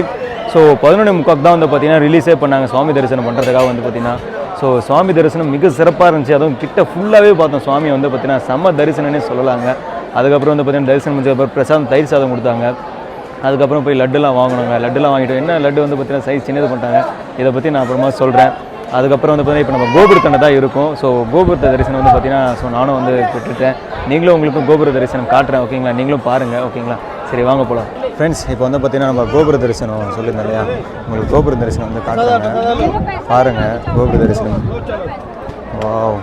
ஸோ பதினொன்று முக்காக்கு தான் வந்து பார்த்தீங்கன்னா ரிலீஸே பண்ணாங்க. சுவாமி தரிசனம் பண்ணுறதுக்காக வந்து பார்த்தீங்கன்னா. ஸோ சுவாமி தரிசனம் மிக சிறப்பாக இருந்துச்சு. அதுவும் கிட்ட ஃபுல்லாகவே பார்த்தோம். சுவாமி வந்து பார்த்தீங்கன்னா செம்ம தரிசனம்னே சொல்லலாங்க. அதுக்கப்புறம் வந்து பார்த்தீங்கன்னா தரிசனம் முடிஞ்சதுக்கப்புறம் பிரசாதம் தயிர் சாதம் கொடுத்தாங்க. அதுக்கப்புறம் போய் லட்டுலாம் வாங்கினாங்க. லட்டுலாம் வாங்கிட்டு என்ன லட்டு வந்து பார்த்தீங்கன்னா சைஸ் சின்னது பண்ணிட்டாங்க. இதை பற்றி நான் அப்புறமா சொல்கிறேன் அதுக்கப்புறம் வந்து பார்த்தீங்கன்னா இப்போ நம்ம கோபுரத்தண்டை தான் இருக்கும். ஸோ கோபுரத்த தரிசனம் வந்து பார்த்தீங்கன்னா ஸோ நானும் வந்து பெற்றுட்டேன். நீங்களும் உங்களுக்கும் கோபுர தரிசனம் காட்டுறேன். ஓகேங்களா நீங்களும் பாருங்கள் ஓகேங்களா சரி வாங்க போகலாம் ஃப்ரெண்ட்ஸ் இப்போ வந்து பார்த்தீங்கன்னா நம்ம கோபுர தரிசனம் சொல்லியிருந்தோம் இல்லையா? உங்களுக்கு கோபுர தரிசனம் வந்து காட்டுறாங்க. பாருங்கள் கோபுர தரிசனம். வாவ்.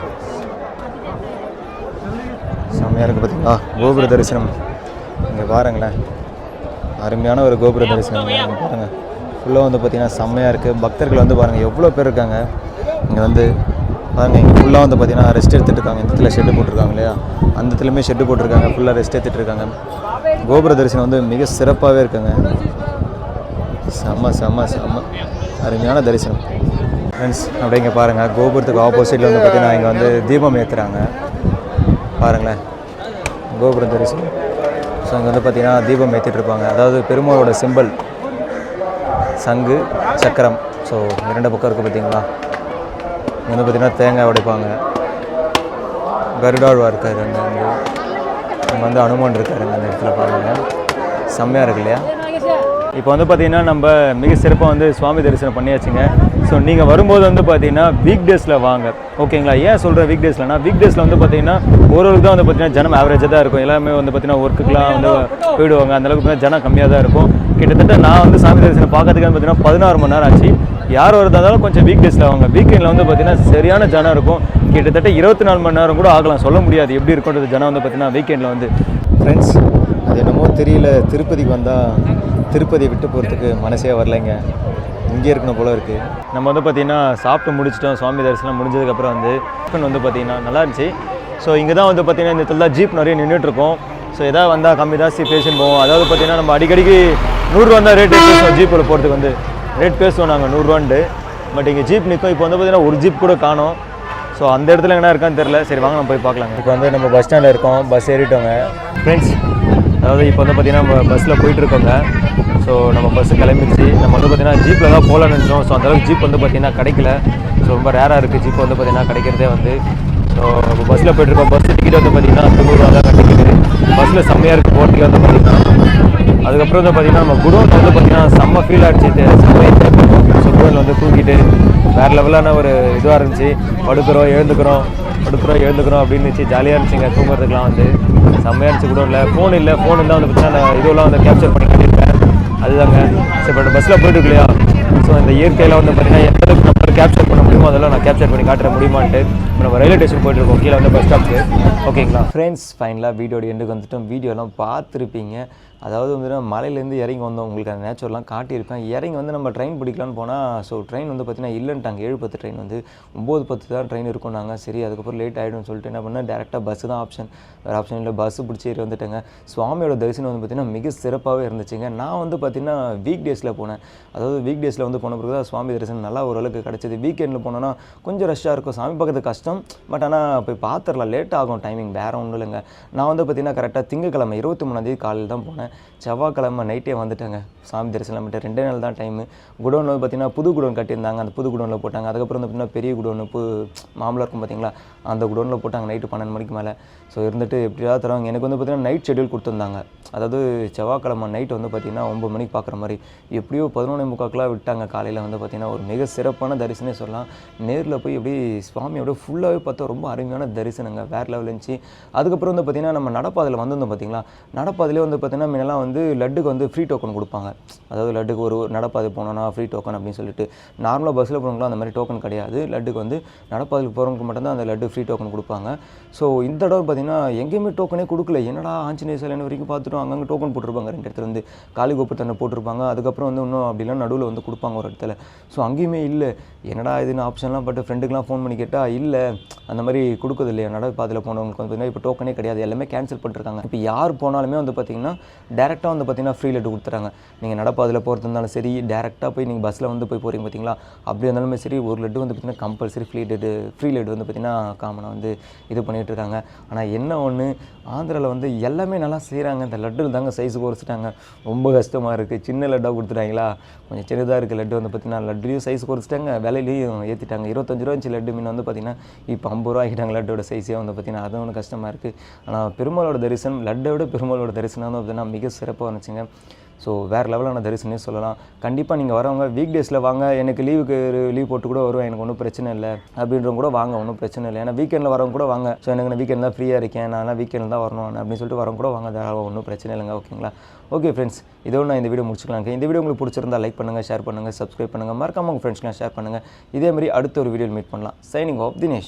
செம்மையாக இருக்குது பார்த்தீங்களா? கோபுர தரிசனம். இங்கே பாருங்களேன். அருமையான ஒரு கோபுர தரிசனம். பாருங்கள் ஃபுல்லாக வந்து பார்த்தீங்கன்னா செம்மையாக இருக்குது பக்தர்கள் வந்து பாருங்கள் எவ்வளோ பேர் இருக்காங்க? இங்கே வந்து பாருங்கள் இங்கே ஃபுல்லாக வந்து பார்த்தீங்கன்னா ரெஸ்ட் எடுத்துகிட்டு இருக்காங்க. இந்த இடத்துல ஷெட்டு போட்டிருக்காங்க இல்லையா? அந்த இடத்துலையுமே ஷெட்டு போட்டிருக்காங்க. ஃபுல்லாக ரெஸ்ட் எடுத்துகிட்டு இருக்காங்க. கோபுர தரிசனம் வந்து மிக சிறப்பாகவே இருக்குங்க. செம்ம செம்ம செம்ம. அருமையான தரிசனம். ஃப்ரெண்ட்ஸ் அப்படிங்க இங்கே பாருங்கள் கோபுரத்துக்கு ஆப்போசிட்டில் வந்து பார்த்தீங்கன்னா இங்கே வந்து தீபம் ஏற்றுறாங்க பாருங்களேன். கோபுர தரிசனம். ஸோ அங்கே வந்து பார்த்திங்கன்னா தீபம் ஏற்றிட்டு இருப்பாங்க. அதாவது பெருமாளோட சிம்பல் சங்கு சக்கரம். ஸோ இரண்டு பக்கம் இருக்குது பார்த்தீங்களா இங்கே வந்து பார்த்தீங்கன்னா தேங்காய் உடைப்பாங்க. கருடாழ்வா இருக்காரு அங்கே. வந்து அங்கே வந்து அனுமான் இருக்காரு அந்த இடத்துல பாருங்கள் செம்மையாக இருக்கு இல்லையா? இப்போ வந்து பார்த்தீங்கன்னா நம்ம மிக சிறப்பாக வந்து சுவாமி தரிசனம் பண்ணியாச்சுங்க. ஸோ நீங்கள் வரும்போது வந்து பார்த்தீங்கன்னா வீக் டேஸில் வாங்க. ஓகேங்களா? ஏன் சொல்கிறேன் வீக் டேஸ்லனா வீக் டேஸில் வந்து பார்த்தீங்கன்னா ஒரு தான் வந்து பார்த்தீங்கன்னா ஜனம் ஆவரேஜாக தான் இருக்கும். எல்லாமே வந்து பார்த்தீங்கன்னா ஒர்க்குக்கெலாம் வந்து போயிடுவாங்க. அந்தளவுக்கு பார்த்தீங்கன்னா ஜனம் கம்மியாக தான் இருக்கும். கிட்டத்தட்ட நான் வந்து சாமி தரிசனம் பார்க்கறதுக்கு வந்து பார்த்தீங்கன்னா பதினாறு மணி நேரம் ஆச்சு. யார் இருந்தாலும் கொஞ்சம் வீக் டேஸில் வாங்க வீக்கெண்டில் வந்து பார்த்தீங்கன்னா சரியான ஜனம் இருக்கும். கிட்டத்தட்ட இருபத்தி நாலு மணி நேரம் கூட ஆகலாம். சொல்ல முடியாது எப்படி இருக்குன்றது ஜனம் வந்து பார்த்தீங்கன்னா வீக்கெண்டில் வந்து. ஃப்ரெண்ட்ஸ் அது என்னமோ தெரியல. திருப்பதிக்கு வந்தால் திருப்பதியை விட்டு போகிறதுக்கு மனசே வரலைங்க. இங்கே இருக்கணும் போல இருக்குது நம்ம வந்து பார்த்திங்கன்னா சாப்பிட்டு முடிச்சிட்டோம். சுவாமி தரிசனம் முடிஞ்சதுக்கப்புறம் வந்து டிஃபன் வந்து பார்த்திங்கன்னா நல்லா இருந்துச்சு. ஸோ இங்கே தான் வந்து பார்த்திங்கன்னா இந்த இடத்துல ஜீப் நிறைய நின்றுட்டுருக்கோம் ஸோ எதாவது வந்தால் கம்மி ஜாஸ்தி பேசின்னு போவோம். அதாவது பார்த்திங்கன்னா நம்ம அடிக்கடிக்கு நூறுரூவா தான் ரேட்டு ஜீப்பில் போகிறதுக்கு வந்து. ரேட் பேசுவோம் நாங்கள் நூறுரூவான்ட்டு பட் இங்கே ஜீப் நிற்கும் இப்போ வந்து பார்த்திங்கன்னா ஒரு ஜீப் கூட காணோம். ஸோ அந்த இடத்துல என்ன இருக்கான்னு தெரில சரி வாங்க நம்ம போய் பார்க்கலாங்க. இப்போ வந்து நம்ம பஸ் ஸ்டாண்டில் இருக்கோம். பஸ் ஏறிட்டோங்க. ஃப்ரெண்ட்ஸ் அதாவது இப்போ வந்து பார்த்திங்கன்னா நம்ம பஸ்ஸில் போயிட்டுருக்கோங்க ஸோ நம்ம பஸ்ஸு கிளம்பிடுச்சு. நம்ம வந்து பார்த்திங்கன்னா ஜீப்பில் தான் போகலான்னு நினச்சோம். ஸோ அந்தளவுக்கு ஜீப் வந்து பார்த்திங்கன்னா கிடைக்கல. ஸோ ரொம்ப ரேராக இருக்குது ஜீப் வந்து பார்த்திங்கன்னா கிடைக்கிறதே வந்து. ஸோ இப்போ பஸ்ஸில் போயிட்டுருக்கோம் பஸ் டிக்கெட் வந்து பார்த்திங்கன்னா தொண்ணூறுவா தான் கட்டிக்குது. பஸ்ஸில் செம்மையாக இருக்குது போட்டிக்கு வந்து பார்த்திங்கன்னா அதுக்கப்புறம் வந்து பார்த்திங்கன்னா நம்ம குடோன் வந்து பார்த்திங்கன்னா செம்ம ஃபீல் ஆகிடுச்சு செம்ம ஸோ குடோனில் வந்து தூக்கிட்டு வேறு லெவலான ஒரு இதுவாக இருந்துச்சு. படுக்கிறோம் எழுந்துக்கிறோம் படுக்கிறோம் எழுந்துக்கிறோம் அப்படின்னு இருந்துச்சு ஜாலியாக இருந்துச்சுங்க தூங்குறதுக்குலாம் வந்து. செம்மையாக இருந்துச்சு குடோனில். ஃபோன் இல்லை ஃபோன் இருந்தால் வந்து பார்த்தீங்கன்னா நான் இதெல்லாம் வந்து கேப்சர் பண்ணி கட்டியிருப்பேன். அதுதாங்க. சரி பட் பஸ்ஸில் போயிட்டு இருக்கு இல்லையா ஸோ இந்த இயற்கையில் வந்து பார்த்தீங்கன்னா எந்த நம்மளால் கேப்சர் பண்ண முடியுமோ அதெல்லாம் நான் கேப்சர் பண்ணி காட்டுற முடியுமான்ட்டு. இப்போ நம்ம ரயில்வே ஸ்டேஷன் போயிட்டு இருக்கோம். கீழே வந்து பஸ் ஸ்டாப்க்கு ஓகேங்களா ஃப்ரெண்ட்ஸ் ஃபைனலாக வீடியோட எண்டுக்கு வந்துட்டோம். வீடியோலாம் பார்த்துருப்பீங்க. அதாவது வந்து நம்ம மலையிலேருந்து இறங்கி வந்தோம். உங்களுக்கு அந்த நேச்சுரலாம் காட்டியிருப்பேன். இறங்கி வந்து நம்ம ட்ரெயின் பிடிக்கலான்னு போனால் ஸோ ட்ரெயின் வந்து பார்த்தீங்கன்னா இல்லைன்ட்டாங்க. ஏழு பத்து ட்ரெயின் வந்து ஒம்பது பத்து தான் ட்ரெயின் இருக்கும் நாங்கள் சரி அதுக்கப்புறம் லேட் ஆகிடும்னு சொல்லிட்டு என்ன பண்ணேன்? டேரெக்டாக பஸ்ஸு தான் ஆப்ஷன் வேறு ஆப்ஷன் இல்லை. பஸ்ஸு பிடிச்சி ஏறி வந்துட்டேங்க. சுவாமியோட தரிசனம் வந்து பார்த்திங்கன்னா மிக சிறப்பாகவே இருந்துச்சுங்க. நான் வந்து பார்த்திங்கன்னா வீக் டேஸில் போனேன். அதாவது வீக் டேஸில் வந்து போன பிறகு தான் சுவாமி தரிசனம் நல்லா ஓரளவுக்கு கிடச்சிது. வீக்கெண்டில் போனோன்னா கொஞ்சம் ரஷ்ஷாக இருக்கும். சாமி பார்க்கறது கஷ்டம். பட் ஆனால் போய் பார்த்துடலாம். லேட் ஆகும். டைமிங் வேறு ஒன்றும் இல்லைங்க. நான் வந்து பார்த்திங்கன்னா கரெக்டாக திங்கக்கிழமை இருபத்தி மூணாந்தேதி காலையில் தான் போனேன். செவ்வாய்க்கிழமை நைட்டே வந்துட்டாங்க. சாமி தரிசனம் பண்ணிட்டு ரெண்டே நாள் தான் டைமு குடோன் வந்து பார்த்திங்கன்னா புது குடோன் கட்டியிருந்தாங்க. அந்த புது குடோனில் போட்டாங்க. அதுக்கப்புறம் வந்து பார்த்திங்கன்னா பெரிய குடோன் பு மாமலாக இருக்கும் பார்த்தீங்களா அந்த குடோனில் போட்டாங்க நைட்டு பன்னெண்டு மணிக்கு மேலே. ஸோ இருந்துட்டு எப்படியாவது தருவாங்க? எனக்கு வந்து பார்த்திங்கன்னா நைட் ஷெடியூல் கொடுத்துருந்தாங்க. அதாவது செவ்வாய்க்கிழமை நைட் வந்து பார்த்திங்கன்னா ஒம்பது மணிக்கு பார்க்குற மாதிரி. எப்படியோ பதினொன்று முக்காக்கெலாம் விட்டாங்க. காலையில் வந்து பார்த்திங்கன்னா ஒரு மிக சிறப்பான தரிசனே சொல்லலாம். நேரில் போய் எப்படி சுவாமியோட ஃபுல்லாகவே பார்த்தா ரொம்ப அருமையான தரிசனங்க. வேறு லெவல் இருந்துச்சு. அதுக்கப்புறம் வந்து பார்த்திங்கன்னா நம்ம நடப்பாதையில் வந்திருந்தோம் பார்த்தீங்களா நடப்பாதையிலே வந்து பார்த்திங்கன்னா முன்னெல்லாம் வந்து லட்டுக்கு வந்து ஃப்ரீ டோக்கன் கொடுப்பாங்க. அதாவது லட்டுக்கு ஒரு நடப்பாதை போனோன்னா ஃப்ரீ டோக்கன் அப்படின்னு சொல்லிட்டு. நார்மலாக பஸ்ஸில் போகிறவங்களாம் அந்த மாதிரி டோக்கன் கிடையாது. லட்டுக்கு வந்து நடப்பாதைக்கு போகிறவங்களுக்கு மட்டும்தான் அந்த லட்டு ஃப்ரீ ஃப்ரீ டோக்கன் கொடுப்பாங்க. ஸோ இந்த தடவை பார்த்தீங்கன்னா எங்கேயுமே டோக்கனே கொடுக்கல. என்னடா ஆஞ்சநேய சிலை வரைக்கும் பார்த்துட்டோம் அங்கங்கே டோக்கன் போட்டிருப்பாங்க. ரெண்டு இடத்துல வந்து காளிகோபுரத்தண்டை போட்டிருப்பாங்க. அதுக்கப்புறம் வந்து இன்னும் அப்படிலாம் நடுவில் வந்து கொடுப்பாங்க ஒரு இடத்துல. ஸோ அங்கேயுமே இல்லை. என்னடா இதுன்னு ஆப்ஷன்லாம் பட் ஃப்ரெண்டுக்கெலாம் ஃபோன் பண்ணி கேட்டால் இல்லை. அந்த மாதிரி கொடுக்குறது இல்லையா நடைபாதையில் போனவங்களுக்கு வந்து பார்த்தீங்கன்னா இப்போ டோக்கனே கிடையாது. எல்லாமே கேன்சல் பண்ணிருக்காங்க. இப்போ யார் போனாலுமே வந்து பார்த்தீங்கன்னா டேரெக்டாக வந்து பார்த்தீங்கன்னா ஃப்ரீ லட்டு கொடுத்துறாங்க. நீங்கள் நடப்பாதையில் போகிறது இருந்தாலும் சரி டேரெக்டாக போய் நீங்கள் பஸ்ஸில் வந்து போய் போகிறீங்க பார்த்தீங்களா? அப்படி இருந்தாலுமே சரி ஒரு லெட்டு வந்து பார்த்தீங்கன்னா compulsory free laddu free laddu வந்து பார்த்தீங்கன்னா காமனை வந்து இது பண்ணிகிட்டு இருக்காங்க ஆனால் என்ன ஒன்று ஆந்திராவில் வந்து எல்லாமே நல்லா செய்கிறாங்க இந்த லட்டு தாங்க சைஸ் குறைச்சிட்டாங்க. ரொம்ப கஷ்டமாக இருக்குது சின்ன லட்டாக கொடுத்துட்டாங்களா? கொஞ்சம் சின்னதாக இருக்குது லட்டு வந்து பார்த்தீங்கன்னா லட்டுலையும் சைஸ் குறைச்சிட்டாங்க. விலையிலையும் ஏற்றிட்டாங்க இருபத்தஞ்சு ரூபா இருந்துச்சு லட்டு மீன் வந்து பார்த்தீங்கன்னா இப்போ ஐம்பது ரூபா ஆகிட்டாங்க லட்டோட சைஸே வந்து பார்த்தீங்கன்னா அதுவும் ஒன்று கஷ்டமாக இருக்குது ஆனால் பெருமாளோட தரிசனம் லட்டை விட பெருமாளோட தரிசனம் வந்து பார்த்தீங்கன்னா மிக சிறப்பாக இருந்துச்சுங்க. ஸோ வேறு லெவலான தரிசனே சொல்லலாம். கண்டிப்பாக நீங்கள் வரவங்க வீக் டேஸில் வாங்க. எனக்கு லீவுக்கு லீவ் போட்டு கூட வருவேன். எனக்கு ஒன்றும் பிரச்சனை இல்லை. அப்படின்றவங்க கூட வாங்க. ஒன்றும் பிரச்சனை இல்லை. ஏன்னா வீக்கெண்டில் வரவங்க கூட வாங்க. ஸோ எனக்கு நான் வீக்கெண்ட் தான் ஃப்ரீயாக இருக்கேன். நான் வீக்கெண்டில் தான் வரணும். அப்படின்னு சொல்லிட்டு வரவங்க கூட வாங்க. தாராளமாக ஒன்றும் பிரச்சனை இல்லைங்க. ஓகேங்களா ஓகே ஃப்ரெண்ட்ஸ் இதோட நான் இந்த வீடியோ முடிச்சுக்கலாங்க இந்த வீடியோ உங்களுக்கு பிடிச்சிருந்தா லைக் பண்ணுங்கள் ஷேர் பண்ணுங்கள் சப்ஸ்கிரைப் பண்ணுங்கள் மறக்காம உங்கள் ஃப்ரெண்ட்ஸ்லாம் ஷேர் பண்ணுங்கள் இதே மாதிரி அடுத்த ஒரு வீடியோ மீட் பண்ணலாம். Signing off Dinesh